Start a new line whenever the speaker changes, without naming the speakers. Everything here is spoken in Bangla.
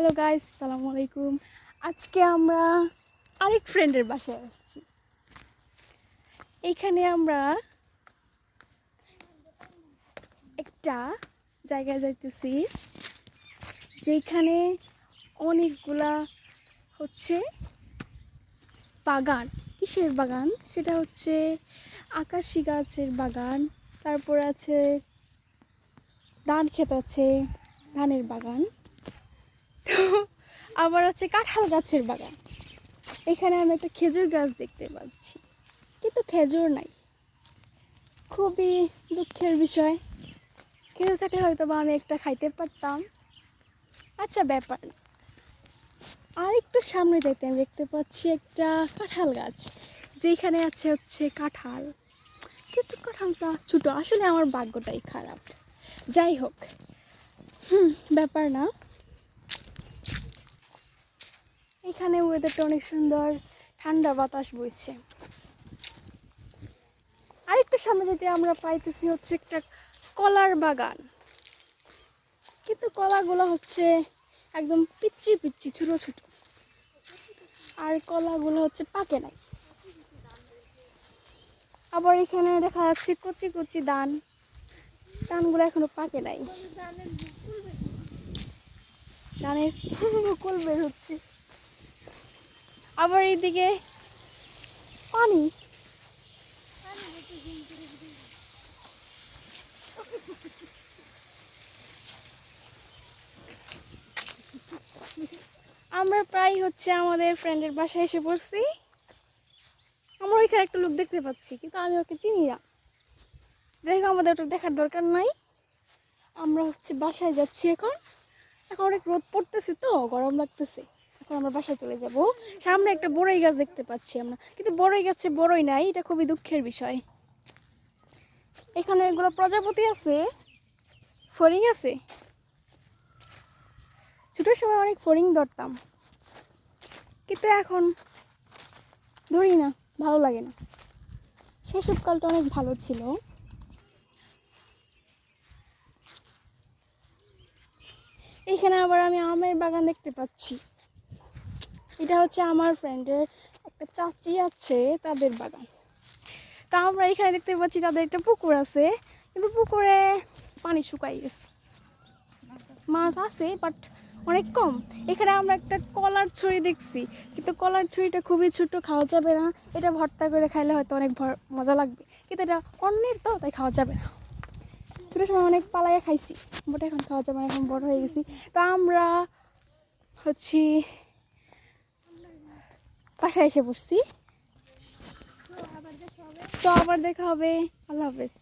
হ্যালো গাইস সালামু আলাইকুম আজকে আমরা আরেক ফ্রেন্ডের বাসায় আসছি। এইখানে আমরা একটা জায়গায় যাইতেছি, যেখানে অনেকগুলা হচ্ছে বাগান। কিসের বাগান? সেটা হচ্ছে আকাশি গাছের বাগান। তারপর আছে ধান ক্ষেত আছে, ধানের বাগান। আবার আছে কাঁঠাল গাছের বাগান। এখানে আমি একটা খেজুর গাছ দেখতে পাচ্ছি। কিন্তু খেজুর নাই। খুবই দুঃখের বিষয়। খেজুর থাকলে হয়তো বা আমি একটা খাইতে পারতাম। আচ্ছা ব্যাপার না। আর একটু সামনে যাইতে আমি দেখতে পাচ্ছি একটা কাঁঠাল গাছ। যেখানে আছে হচ্ছে কাঁঠাল। কিন্তু কাঁঠালটা ছোটো। আসলে আমার ভাগ্যটাই খারাপ। যাই হোক। হুম, ব্যাপার না। এখানে ওয়েদারটা অনেক সুন্দর, ঠান্ডা বাতাস বইছে। আরেকটু সামনে যেতে আমরা পাইতেছি হচ্ছে একটা কলার বাগান। কিন্তু কলাগুলো হচ্ছে একদম পিচ্ছি পিচ্ছি ছোটো ছোটো। আর কলাগুলো হচ্ছে পাকে নাই। আবার এখানে দেখা যাচ্ছে কচি কচি দান দানগুলো এখনও পাকে নাই। মুকুল বের হচ্ছে। আবার এইদিকে পানি। আমরা প্রায় হচ্ছে আমাদের ফ্রেন্ডের বাসায় এসে পড়ছি। আমরা ওইখানে একটা লোক দেখতে পাচ্ছি, কিন্তু আমি ওকে চিনি না। যাই আমাদের ওটা দেখার দরকার নাই। আমরা হচ্ছে বাসায় যাচ্ছি এখন। এখন অনেক রোদ পড়তেছে তো, গরম লাগতেছে। এখন আমরা বাসায় চলে যাব। সামনে একটা বড়ই গাছ দেখতে পাচ্ছি আমরা। কিন্তু বড়ই গাছে বড়ই নাই, এটা খুবই দুঃখের বিষয়। এখানে এগুলো প্রজাপতি আছে ফরিং আছে। ছোটোর সময় অনেক ফড়িং ধরতাম। কিন্তু এখন ধরি না, ভালো লাগে না। শৈশবকালটা অনেক ভালো ছিল। এখানে আবার আমি আমের বাগান দেখতে পাচ্ছি। এটা হচ্ছে আমার ফ্রেন্ডের একটা চাচি আছে, তাদের বাগান। তা আমরা এখানে দেখতে পাচ্ছি তাদের একটা পুকুর আছে, কিন্তু পুকুরে পানি শুকাই গেছে। মাছ আছে বাট অনেক কম। এখানে আমরা একটা কলার ছুরি দেখছি, কিন্তু কলার ছুরিটা খুবই ছোট, খাওয়া যাবে না। এটা ভর্তা করে খাইলে হয়তো অনেক মজা লাগবে, কিন্তু এটা অন্যের তো, তাই খাওয়া যাবে না। ছোটো সময় অনেক পালাইয়া খাইছি বাট এখন খাওয়া যাবে না, এখন বড় হয়ে গেছি। তো আমরা হচ্ছি বাসায় এসে বসছি তো আবার দেখা হবে। আল্লাহ হাফেজ।